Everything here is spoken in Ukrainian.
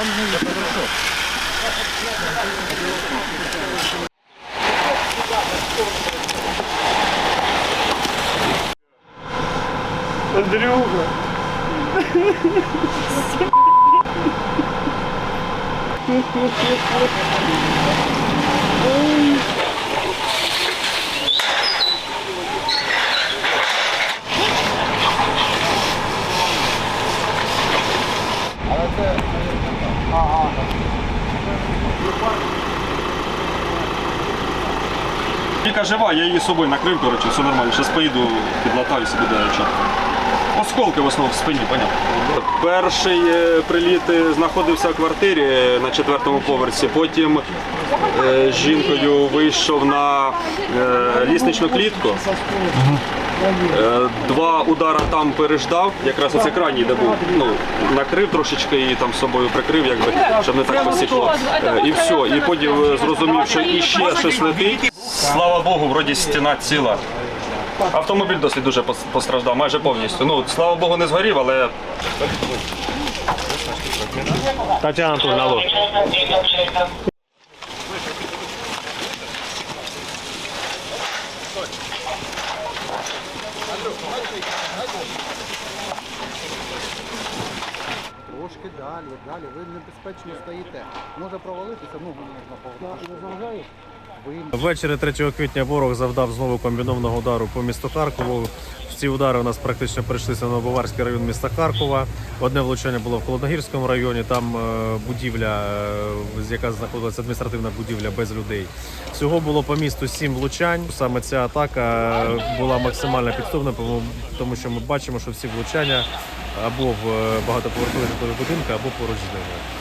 Там. Андрюха. Ой. Але Віка жива, я її з собою накрив, коротше, все нормально. Зараз поїду, підлатаю собі до чітко. Осколки в основному в спині, понятно. Перший е, приліт е, знаходився в квартирі е, на четвертому поверсі. Потім е, з жінкою вийшов на е, лісничну клітку. Два удара там переждав, якраз оце крайній, де був. Ну, накрив трошечки і там з собою прикрив, якби, щоб не так посікло. І все. І потім зрозумів, що іще щось летить. Слава Богу, вроді стіна ціла. Автомобіль досить дуже постраждав, майже повністю. Ну, слава Богу, не згорів, але Тетяна Анатольевна, алло. Трошки далі, далі. Ви небезпечно стоїте. Може провалитися, ну можна повалитися. Ввечері 3 квітня ворог завдав знову комбінованого удару по місту Харкову. Ці удари у нас практично прийшлися на Баварський район міста Харкова. Одне влучання було в Холодногірському районі. Там е, будівля, е, з яка знаходилася адміністративна будівля без людей. Всього було по місту сім влучань. Саме ця атака е, була максимально підступна, тому- що ми бачимо, що всі влучання або в багатоповерхові житлові будинки, або поруч з ними.